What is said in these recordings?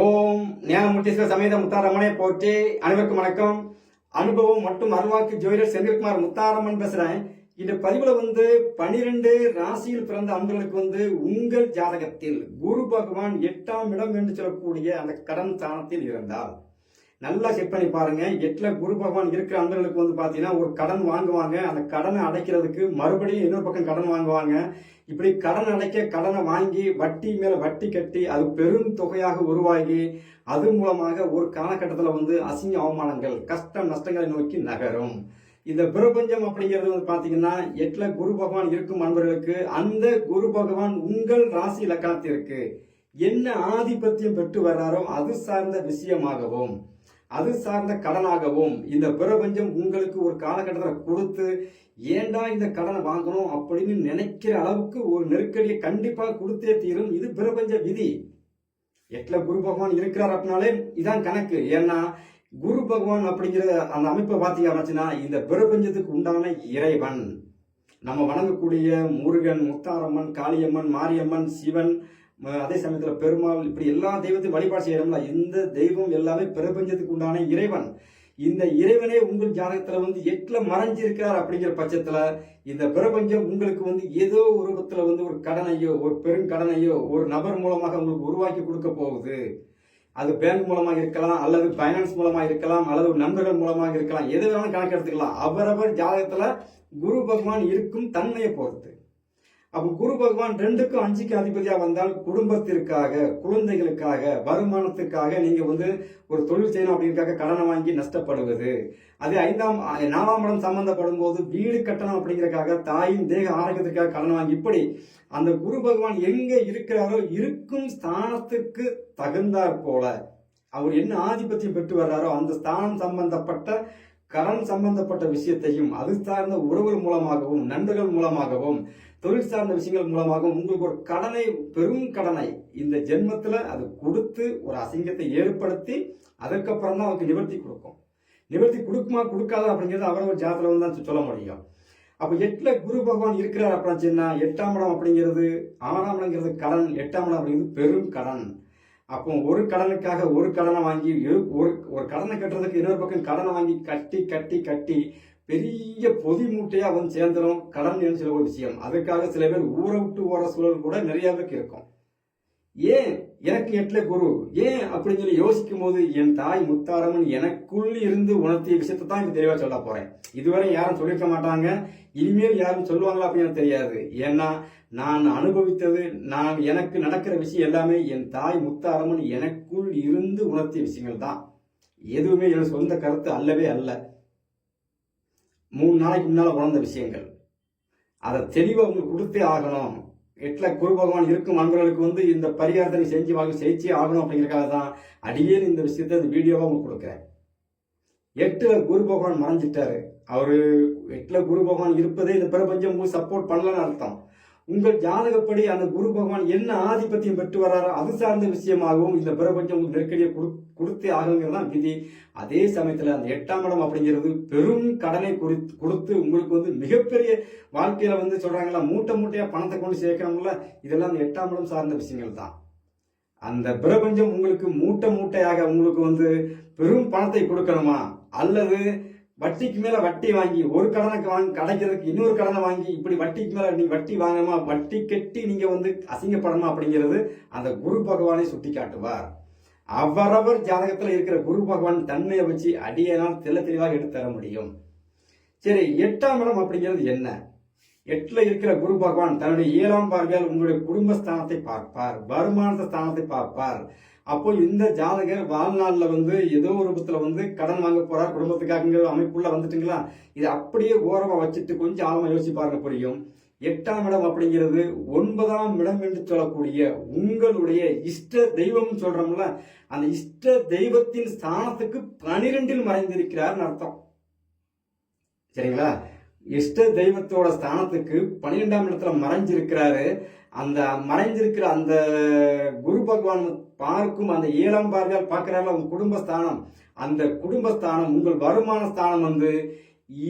ஓம் ஞானமுட்டீஸ்வர சமேத முத்தாரம்மனை போற்றி அனைவருக்கும் வணக்கம். அனுபவம் மற்றும் அருள்வாக்கு ஜோதிடர் செந்தில்குமார் முத்தாரம்மன் பேசுறேன். இந்த பதிவுல வந்து பனிரெண்டு ராசியில் பிறந்த அன்பர்களுக்கு வந்து உங்கள் ஜாதகத்தில் குரு பகவான் எட்டாம் இடம் என்று சொல்லக்கூடிய அந்த கடன் ஸ்தானத்தில் இருந்தால் நல்லா செக் பண்ணி பாருங்க. எட்டில் குரு பகவான் இருக்கிற அந்தர்களுக்கு வந்து பார்த்தீங்கன்னா ஒரு கடன் வாங்குவாங்க. அந்த கடனை அடைக்கிறதுக்கு மறுபடியும் இன்னொரு பக்கம் கடன் வாங்குவாங்க. இப்படி கடன் அடைக்க கடனை வாங்கி வட்டி மேலே வட்டி கட்டி அது பெரும் தொகையாக உருவாகி அது மூலமாக ஒரு காலகட்டத்தில் வந்து அசிங்க அவமானங்கள் கஷ்டம் நஷ்டங்களை நோக்கி நகரும். இந்த பிரபஞ்சம் அப்படிங்கிறது வந்து பார்த்தீங்கன்னா எட்டில் குரு பகவான் இருக்கும் அன்பர்களுக்கு அந்த குரு பகவான் உங்கள் ராசி இலக்கணத்திற்கு என்ன ஆதிபத்தியம் பெற்று வர்றாரோ அது சார்ந்த விஷயமாகவும் அது சார்ந்த கடனாகவும் இந்த பிரபஞ்சம் உங்களுக்கு ஒரு காலகட்டத்தில் கொடுத்து ஏண்டா இந்த கடனை வாங்கணும் அப்படின்னு நினைக்கிற அளவுக்கு ஒரு நெருக்கடியை கண்டிப்பாக கொடுத்தே தீரும். இது பிரபஞ்ச விதி. எட்டில் குரு பகவான் இருக்கிறார் அப்படின்னாலே இதான் கணக்கு. ஏன்னா குரு பகவான் அப்படிங்கிற அந்த அமைப்பை பார்த்தீங்க அப்படின்னா இந்த பிரபஞ்சத்துக்கு உண்டான இறைவன். நம்ம வணங்கக்கூடிய முருகன் முத்தாரம்மன் காளியம்மன் மாரியம்மன் சிவன் அதே சமயத்தில் பெருமாள் இப்படி எல்லா தெய்வத்தையும் வழிபாடு செய்யணும்ல இந்த தெய்வம் எல்லாமே பிரபஞ்சத்துக்கு உண்டான இறைவன். இந்த இறைவனே உங்கள் ஜாதகத்தில் வந்து எட்டில் மறைஞ்சிருக்கார் அப்படிங்கிற பட்சத்தில் இந்த பிரபஞ்சம் உங்களுக்கு வந்து ஏதோ ஒரு வந்து ஒரு கடனையோ ஒரு பெருங்கடனையோ ஒரு நபர் மூலமாக உங்களுக்கு உருவாக்கி கொடுக்க போகுது. அது பேங்க் மூலமாக இருக்கலாம் அல்லது ஃபைனான்ஸ் மூலமாக இருக்கலாம் அல்லது நண்பர்கள் மூலமாக இருக்கலாம் எது வேணாலும் கணக்கு எடுத்துக்கலாம் அவரவர் ஜாதகத்தில் குரு பகவான் இருக்கும் தன்மையை பொறுத்து. அப்போ குரு பகவான் ரெண்டுக்கும் அஞ்சுக்கு அதிபதியா வந்தால் குடும்பத்திற்காக குழந்தைகளுக்காக வருமானத்துக்காக நீங்க வந்து ஒரு தொழில் செய்யணும் அப்படிங்கிறக்காக கடனை வாங்கி நஷ்டப்படுவது. அதே ஐந்தாம் நாலாம் இடம் சம்பந்தப்படும் போது வீடு கட்டணம் அப்படிங்கிறக்காக தாயின் தேக ஆரோக்கியத்திற்காக கடன் வாங்கி இப்படி அந்த குரு பகவான் எங்க இருக்கிறாரோ இருக்கும் ஸ்தானத்துக்கு தகுந்தாற் போல அவர் என்ன ஆதிபத்தியம் பெற்று வர்றாரோ அந்த ஸ்தானம் சம்பந்தப்பட்ட கடன் சம்பந்தப்பட்ட விஷயத்தையும் அது சார்ந்த உறவுகள் மூலமாகவும் நண்பர்கள் மூலமாகவும் தொழில் சார்ந்த விஷயங்கள் மூலமாகவும் உங்களுக்கு ஒரு கடனை பெரும் கடனை இந்த ஜென்மத்தில் அது கொடுத்து ஒரு அசிங்கத்தை ஏற்படுத்தி அதற்கப்புறம் தான் அவருக்கு நிவர்த்தி கொடுக்கும். நிவர்த்தி கொடுக்குமா கொடுக்காதா அப்படிங்கிறது அவரவர் ஜாதத்துல வந்து தான் சொல்ல முடியும். அப்போ எட்டில் குரு பகவான் இருக்கிறார் அப்படின்னு சொன்னா எட்டாம் இடம் அப்படிங்கிறது ஆறாம் இடங்கிறது கடன் எட்டாம் இடம் அப்படிங்கிறது பெரும் கடன். அப்போ ஒரு கடனுக்காக ஒரு கடனை வாங்கி இரு- ஒரு ஒரு கடனை கட்டுறதுக்கு இன்னொரு பக்கம் கடனை வாங்கி கட்டி கட்டி கட்டி பெரிய பொதி மூட்டையாக வந்து சேர்ந்துடும் கடன் சொல்ல ஒரு விஷயம். அதுக்காக சில பேர் ஊரை விட்டு ஓர சூழல் கூட நிறைய பேருக்கு இருக்கும். ஏன்? எனக்கு எட்டில் குரு. ஏன் அப்படின்னு சொல்லி யோசிக்கும் போது என் தாய் முத்தாரம்மன் எனக்குள் இருந்து உணர்த்திய விஷயத்தை தான் இப்போ தெளிவாக சொல்ல போகிறேன் இதுவரை யாரும் சொல்லியிருக்க மாட்டாங்க. இனிமேல் யாரும் சொல்லுவாங்களா அப்படின்னு எனக்கு தெரியாது. ஏன்னா நான் அனுபவித்தது நான் எனக்கு நடக்கிற விஷயம் எல்லாமே என் தாய் முத்தாரம்மன் எனக்குள் இருந்து உணர்த்திய விஷயங்கள் தான். எதுவுமே என் சொந்த கருத்து அல்லவே அல்ல. மூணு நாளைக்கு முன்னால் உணர்ந்த விஷயங்கள். அதை தெளிவாக உங்களுக்கு கொடுத்தே ஆகணும். எட்டுல குரு பகவான் இருக்கும் அன்பர்களுக்கு வந்து இந்த பரிகாரத்தை செஞ்சு வாங்க செய்ச்சே ஆகணும் அப்படிங்கிறக்காக தான் அடியேன் இந்த விஷயத்தை இந்த வீடியோவாக உங்களுக்கு கொடுக்குறேன். எட்டுல குரு பகவான் மறைஞ்சிட்டாரு. அவரு எட்டுல குரு பகவான் இருப்பதே இந்த பிரபஞ்சம் சப்போர்ட் பண்ணலன்னு அர்த்தம். உங்கள் ஜாதகப்படி அந்த குரு பகவான் என்ன ஆதிபத்தியம் பெற்று வர்றாரோ அது சார்ந்த விஷயமாகவும் இந்த பிரபஞ்சம் உங்களுக்கு நெருக்கடியை கொடு- கொடுத்தே ஆகுங்கிறது தான் விதி. அதே சமயத்தில் அந்த எட்டாம் இடம் அப்படிங்கிறது பெரும் கடனை குறித்து கொடுத்து உங்களுக்கு வந்து மிகப்பெரிய வாழ்க்கையில் வந்து சொல்கிறாங்களா மூட்டை மூட்டையாக பணத்தை கொண்டு சேர்க்கணும்ல இதெல்லாம் அந்த எட்டாம் இடம் சார்ந்த விஷயங்கள் தான். அந்த பிரபஞ்சம் உங்களுக்கு மூட்டை மூட்டையாக உங்களுக்கு வந்து பெரும் பணத்தை கொடுக்கணுமா? அல்லது வட்டிக்கு மேல வட்டி வாங்கி ஒரு கடனுக்கு வாங்கி கிடைக்கிறதுக்கு இன்னொரு கடனை வாங்கி இப்படி வட்டிக்கு மேல நீ வட்டி வாங்கணுமா? வட்டி கட்டி நீங்க வந்து அசிங்கப்படணுமா அப்படிங்கிறது அந்த குரு பகவானை சுட்டி காட்டுவார் அவரவர் ஜாதகத்துல இருக்கிற குரு பகவான் தன்மையை வச்சு அடியனால் தெள்ள தெளிவாக எடுத்து தர முடியும். சரி எட்டாம் இடம் அப்படிங்கிறது என்ன? எட்டுல இருக்கிற குரு பகவான் தன்னுடைய ஏழாம் பார்வையால் உங்களுடைய குடும்ப ஸ்தானத்தை பார்ப்பார் வருமான ஸ்தானத்தை பார்ப்பார். அப்போ இந்த ஜாதகர் வாழ்நாளில் வந்து ஏதோ ஒரு விதத்துல வந்து கடன் வாங்க போறார் குடும்பத்துக்காகங்கிற அமைப்புள்ள வந்துட்டுங்களா? இது அப்படியே ஓரமாக வச்சுட்டு கொஞ்சம் ஆழமாக யோசிச்சு பாருங்க புரியும். எட்டாம் இடம் அப்படிங்கிறது ஒன்பதாம் இடம் என்று சொல்லக்கூடிய உங்களுடைய இஷ்ட தெய்வம் சொல்றோம்ல அந்த இஷ்ட தெய்வத்தின் ஸ்தானத்துக்கு பனிரெண்டில் மறைந்திருக்கிறார்னு அர்த்தம். சரிங்களா? இஷ்ட தெய்வத்தோட ஸ்தானத்துக்கு பன்னிரெண்டாம் இடத்துல மறைஞ்சிருக்கிறாரு. அந்த மறைந்திருக்கிற அந்த குரு பகவான் பார்க்கும் அந்த ஏழாம் பார்வையால் பார்க்கிறார்கள் உங்க குடும்பஸ்தானம். அந்த குடும்பஸ்தானம் உங்கள் வருமான ஸ்தானம் வந்து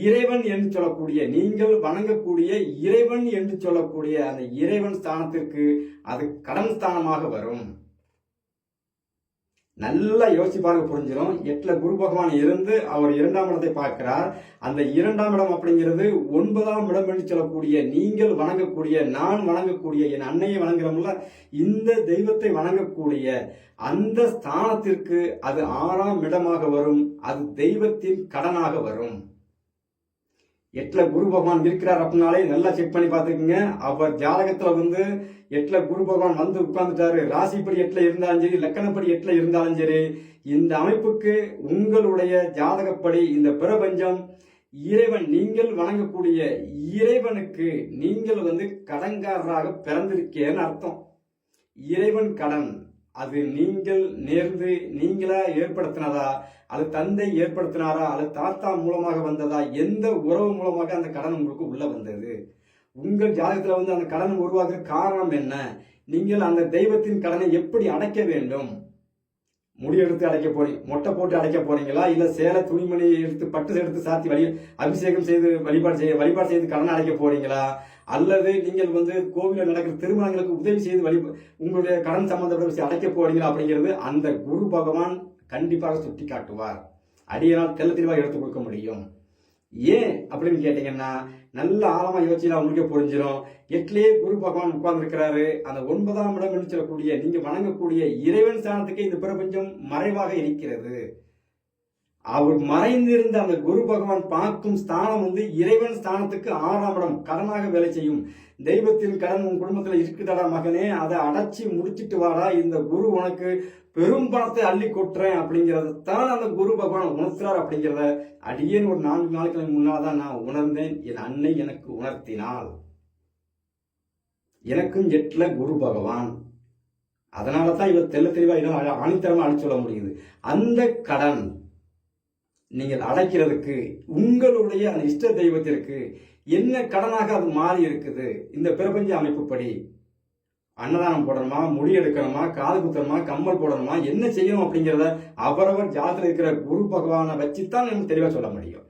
இறைவன் என்று சொல்லக்கூடிய நீங்கள் வணங்கக்கூடிய இறைவன் என்று சொல்லக்கூடிய அந்த இறைவன் ஸ்தானத்திற்கு அது கடன் ஸ்தானமாக வரும். நல்லா யோசிச்சு பாருங்க புரிஞ்சிடும் எட்டில் குரு பகவான் இருந்து அவர் இரண்டாம் இடத்தை பார்க்கிறார். அந்த இரண்டாம் இடம் அப்படிங்கிறது ஒன்பதாம் இடம் என்று சொல்லக்கூடிய நீங்கள் வணங்கக்கூடிய நான் வணங்கக்கூடிய என் அன்னையை வணங்குறோம்ல இந்த தெய்வத்தை வணங்கக்கூடிய அந்த ஸ்தானத்திற்கு அது ஆறாம் இடமாக வரும். அது தெய்வத்தின் கடனாக வரும். எட்டில் குரு பகவான் இருக்கிறார் அப்படின்னாலே நல்லா செக் பண்ணி பார்த்துக்குங்க. அவர் ஜாதகத்தில் வந்து எட்டில் குரு பகவான் வந்து உட்கார்ந்துட்டாரு. ராசிப்படி எட்டில் இருந்தாலும் சரி லக்கணப்படி எட்டில் இருந்தாலும் சரி இந்த அமைப்புக்கு உங்களுடைய ஜாதகப்படி இந்த பிரபஞ்சம் இறைவன் நீங்கள் வணங்கக்கூடிய இறைவனுக்கு நீங்கள் வந்து கடன்காரராக பிறந்திருக்கேன்னு அர்த்தம். இறைவன் கடன். அது நீங்கள் நேர்ந்து நீங்களா ஏற்படுத்தினதா? அது தந்தை ஏற்படுத்தினாரா? அது தாத்தா மூலமாக வந்ததா? எந்த உறவு மூலமாக அந்த கடன் உங்களுக்கு உள்ள வந்தது? உங்கள் ஜாதகத்தில் வந்து அந்த கடன் உருவாக காரணம் என்ன? நீங்கள் அந்த தெய்வத்தின் கடனை எப்படி அடைக்க வேண்டும்? முடி எடுத்து அடைக்க போறீங்க மொட்டை போட்டு அடைக்க போறீங்களா? இல்ல சேலை துணிமணி எடுத்து பட்டு எடுத்து சாத்தி வழி அபிஷேகம் செய்து வழிபாடு செய்ய வழிபாடு செய்து கடன் அடைக்க போறீங்களா? அல்லது நீங்கள் வந்து கோவிலில் நடக்கிற திருமணங்களுக்கு உதவி செய்து வழி உங்களுடைய கடன் சம்பந்தப்பட்ட விஷயம் அடைக்க போறீங்களா அப்படிங்கிறது அந்த குரு பகவான் கண்டிப்பாக சுட்டி காட்டுவார் அடியனால் தெல்ல தெளிவாக எடுத்து கொடுக்க முடியும். ஏன் அப்படின்னு கேட்டீங்கன்னா நல்ல ஆழமா யோசிச்சு உங்களுக்கே புரிஞ்சிடும் எட்லயே குரு பகவான் உட்கார்ந்துருக்கிறாரு. அந்த ஒன்பதாம் இடம் சொல்லக்கூடிய நீங்க வணங்கக்கூடிய இறைவன் ஸ்தானத்துக்கு இந்த பிரபஞ்சம் மறைவாக இருக்கிறது. அவர் மறைந்திருந்த அந்த குரு பகவான் பார்க்கும் ஸ்தானம் வந்து இறைவன் ஸ்தானத்துக்கு ஆறாம் இடம் கடனாக வேலை செய்யும். தெய்வத்தின் கடன் உன் குடும்பத்தில் இருக்குதடா மகனே அதை அடைச்சி முடிச்சிட்டு வாடா இந்த குரு உனக்கு பெரும் பணத்தை அள்ளி கொட்டுறேன் அப்படிங்கறத தான் அந்த குரு பகவான் உணர்த்துறார் அப்படிங்கிறத அடியேன் ஒரு நான்கு நாட்களுக்கு முன்னால்தான் நான் உணர்ந்தேன். என் அன்னை எனக்கு உணர்த்தினாள். எனக்கும் எட்டுல குரு பகவான். அதனால தான் இவர் தெல்ல தெளிவா இன்னும் ஆணித்தரமா அழிச்சு சொல்ல முடியுது. அந்த கடன் நீங்கள் அடைக்கிறதுக்கு உங்களுடைய அந்த இஷ்ட தெய்வத்திற்கு என்ன கடனாக அது மாறி இருக்குது? இந்த பிரபஞ்ச அமைப்புப்படி. அன்னதானம் போடணுமா? முடி எடுக்கணுமா? காது குத்தணுமா? கம்மல் போடணுமா? என்ன செய்யணும் அப்படிங்கிறத அவரவர் ஜாதத்தில் இருக்கிற குரு பகவானை வச்சுதான் நம்ம தெளிவாக சொல்ல முடியும்.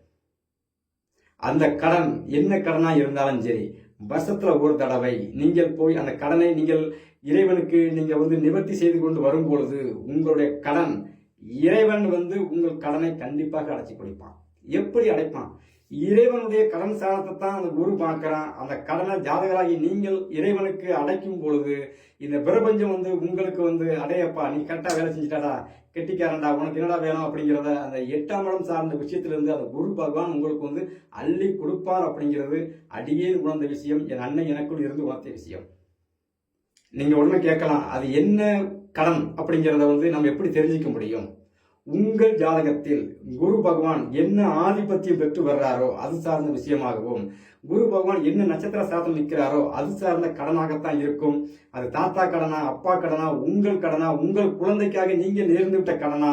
அந்த கடன் என்ன கடனாக இருந்தாலும் சரி வருஷத்துல ஒரு தடவை நீங்கள் போய் அந்த கடனை நீங்கள் இறைவனுக்கு நீங்கள் வந்து நிவர்த்தி செய்து கொண்டு வரும் பொழுது உங்களுடைய கடன் இறைவன் வந்து உங்கள் கடனை கண்டிப்பாக அடைச்சி கொடுப்பான். எப்படி அடைப்பான்? இறைவனுடைய கடன் சாதத்தை தான் அந்த குரு பார்க்கிறான். அந்த கடனை ஜாதகராகி நீங்கள் இறைவனுக்கு அடைக்கும் பொழுது இந்த பிரபஞ்சம் வந்து உங்களுக்கு வந்து அடையப்பா நீ கரெக்டாக வேலை செஞ்சுட்டாடா கெட்டிக்காரன்டா உனக்கு என்னடா வேணும் அப்படிங்கிறத அந்த எட்டாம் இடம் சார்ந்த விஷயத்திலிருந்து அந்த குரு பகவான் உங்களுக்கு வந்து அள்ளி கொடுப்பார் அப்படிங்கிறது அடியே உணர்ந்த விஷயம். என் அண்ணன் எனக்குள் இருந்து உணர்த்த விஷயம். நீங்கள் உடனே கேட்கலாம். அது என்ன கடன் அப்படிங்கிறத வந்து நம்ம எப்படி தெரிஞ்சுக்க முடியும்? உங்கள் ஜாதகத்தில் குரு பகவான் என்ன ஆதிபத்தியம் பெற்று வர்றாரோ அது சார்ந்த விஷயமாகவும் குரு பகவான் என்ன நட்சத்திர சாதம் நிற்கிறாரோ அது சார்ந்த கடனாகத்தான் இருக்கும். அது தாத்தா கடனா அப்பா கடனா உங்கள் கடனா உங்கள் குழந்தைக்காக நீங்கள் நேர்ந்து விட்ட கடனா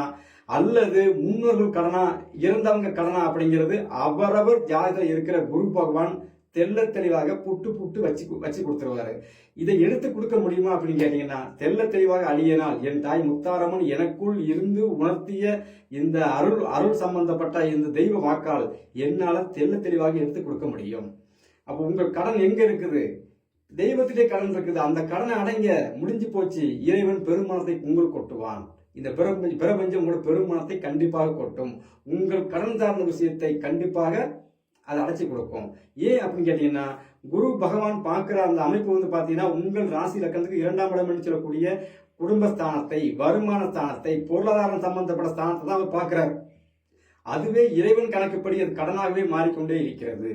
அல்லது முன்னோர்கள் கடனா இறந்தவங்க கடனா அப்படிங்கிறது அவரவர் ஜாதகத்தில் இருக்கிற குரு பகவான் தெல்ல தெளிவாக புட்டு புட்டு வச்சு வச்சு கொடுத்துருவாரு. இதை எடுத்து கொடுக்க முடியுமா அப்படின்னு கேட்டீங்கன்னா தெல்ல தெளிவாக அழியனால் என் தாய் முத்தாரம்மன் எனக்குள் இருந்து உணர்த்திய இந்த அருள் அருள் சம்பந்தப்பட்ட இந்த தெய்வ வாக்கால் என்னால் தெல்ல தெளிவாக எடுத்து கொடுக்க முடியும். அப்போ உங்கள் கடன் எங்க இருக்குது? தெய்வத்திலே கடன் இருக்குது. அந்த கடனை அடைங்க. முடிஞ்சு போச்சு. இறைவன் பெருமானத்தை உங்கள் கொட்டுவான். இந்த பிரபஞ்ச பிரபஞ்சம் உங்களோட பெருமானத்தை கண்டிப்பாக கொட்டும். உங்கள் கடன் சார்ந்த விஷயத்தை கண்டிப்பாக அதை அடைச்சி கொடுக்கும். ஏன் அப்படின்னு கேட்டீங்கன்னா குரு பகவான் பார்க்குற அந்த அமைப்பு வந்து பார்த்தீங்கன்னா உங்கள் ராசி லக்கணத்துக்கு இரண்டாம் இடம் சொல்லக்கூடிய குடும்பஸ்தானத்தை வருமான ஸ்தானத்தை பொருளாதாரம் சம்பந்தப்பட்ட ஸ்தானத்தை தான் அவர் பார்க்குறாரு. அதுவே இறைவன் கணக்குப்படி அது கடனாகவே மாறிக்கொண்டே இருக்கிறது.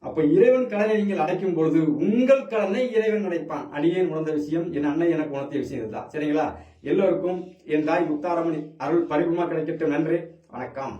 அப்ப இறைவன் கடனை நீங்கள் அடைக்கும் பொழுது உங்கள் கடனை இறைவன் அடைப்பான். அடியேன் உணர்ந்த விஷயம் என் அண்ணன் எனக்கு உணர்த்திய விஷயம் இதுதான். சரிங்களா? எல்லோருக்கும் என் தாய் முத்தாரமணி அருள் பரிபுமா கிடைக்கட்டும். நன்றி. வணக்கம்.